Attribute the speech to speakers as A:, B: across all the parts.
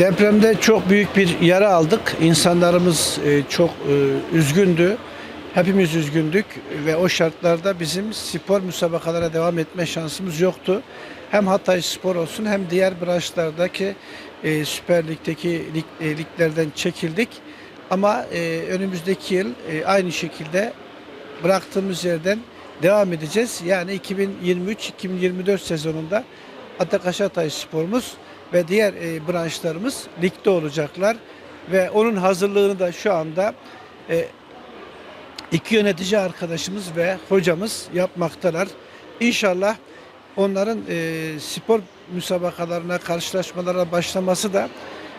A: Depremde çok büyük bir yara aldık. İnsanlarımız e, çok e, üzgündü. Hepimiz üzgündük ve o şartlarda bizim spor müsabakalara devam etme şansımız yoktu. Hem Hatay Spor olsun hem diğer branşlardaki e, Süper Lig'deki lig, e, liglerden çekildik. Ama önümüzdeki yıl aynı şekilde bıraktığımız yerden devam edeceğiz. Yani 2023-2024 sezonunda Atakaş Hatay Spor'umuz ve diğer e, branşlarımız ligde olacaklar. Ve onun hazırlığını da şu anda e, iki yönetici arkadaşımız ve hocamız yapmaktalar. İnşallah onların e, spor müsabakalarına, karşılaşmalara başlaması da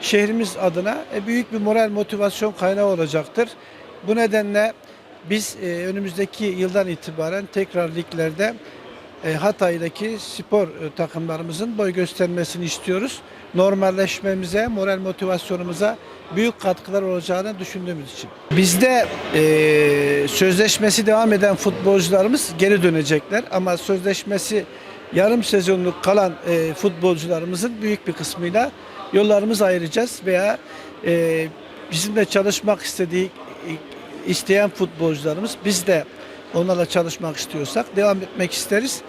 A: şehrimiz adına e, büyük bir moral motivasyon kaynağı olacaktır. Bu nedenle biz e, önümüzdeki yıldan itibaren tekrar liglerde Hatay'daki spor e, takımlarımızın boy göstermesini istiyoruz. Normalleşmemize, moral motivasyonumuza büyük katkılar olacağını düşündüğümüz için. Bizde e, sözleşmesi devam eden futbolcularımız geri dönecekler ama sözleşmesi yarım sezonluk kalan e, futbolcularımızın büyük bir kısmıyla yollarımızı ayıracağız veya e, bizimle çalışmak istediği isteyen futbolcularımız biz de onlarla çalışmak istiyorsak devam etmek isteriz.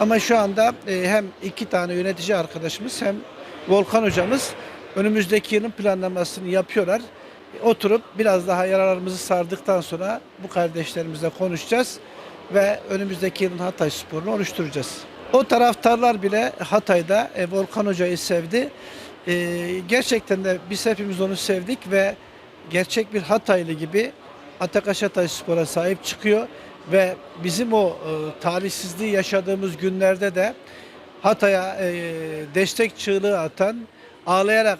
A: Ama şu anda e, hem iki tane yönetici arkadaşımız hem Volkan hocamız önümüzdeki yılın planlamasını yapıyorlar. Oturup biraz daha yaralarımızı sardıktan sonra bu kardeşlerimizle konuşacağız ve önümüzdeki yılın Hatay sporunu oluşturacağız. O taraftarlar bile Hatay'da e, Volkan Hoca'yı sevdi. E, gerçekten de biz hepimiz onu sevdik ve gerçek bir Hataylı gibi Atakaş Hatay Spor'a sahip çıkıyor ve bizim o e, talihsizliği yaşadığımız günlerde de Hatay'a e, destek çığlığı atan, ağlayarak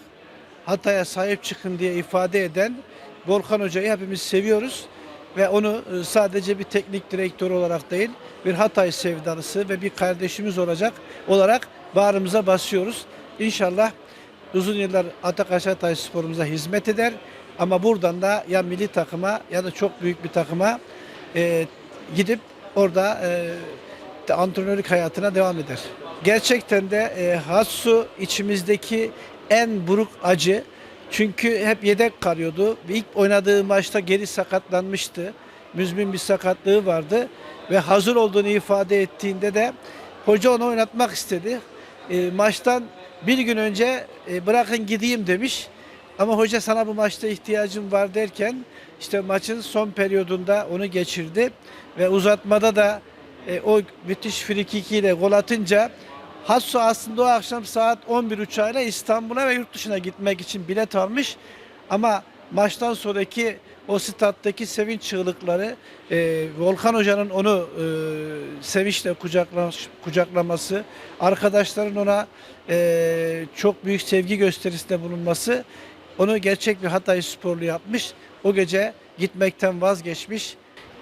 A: Hatay'a sahip çıkın diye ifade eden Volkan Hoca'yı hepimiz seviyoruz ve onu e, sadece bir teknik direktör olarak değil, bir Hatay sevdalısı ve bir kardeşimiz olacak olarak bağrımıza basıyoruz. İnşallah uzun yıllar Atakaş Hatay sporumuza hizmet eder. Ama buradan da ya milli takıma ya da çok büyük bir takıma e, gidip orada e, antrenörlük hayatına devam eder. Gerçekten de e, Hassu içimizdeki en buruk acı. Çünkü hep yedek kalıyordu. İlk oynadığı maçta geri sakatlanmıştı. Müzmin bir sakatlığı vardı. Ve hazır olduğunu ifade ettiğinde de hoca onu oynatmak istedi. E, maçtan bir gün önce e, bırakın gideyim demiş. Ama hoca sana bu maçta ihtiyacım var derken işte maçın son periyodunda onu geçirdi ve uzatmada da e, o müthiş frikikiyle gol atınca Hatsu aslında o akşam saat 11 uçağıyla İstanbul'a ve yurt dışına gitmek için bilet almış. Ama maçtan sonraki o stattaki sevinç çığlıkları e, Volkan Hoca'nın onu e, sevinçle kucaklaş, kucaklaması, arkadaşların ona e, çok büyük sevgi gösterisinde bulunması onu gerçek bir Hatay sporlu yapmış. O gece gitmekten vazgeçmiş.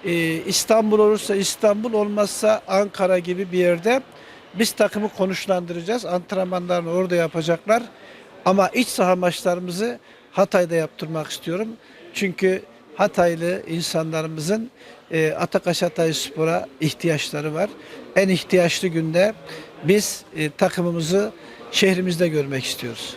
A: Ee, İstanbul olursa İstanbul olmazsa Ankara gibi bir yerde biz takımı konuşlandıracağız. Antrenmanlarını orada yapacaklar. Ama iç saha maçlarımızı Hatay'da yaptırmak istiyorum. Çünkü Hataylı insanlarımızın e, Atakaş Hatay Spor'a ihtiyaçları var. En ihtiyaçlı günde biz e, takımımızı şehrimizde görmek istiyoruz.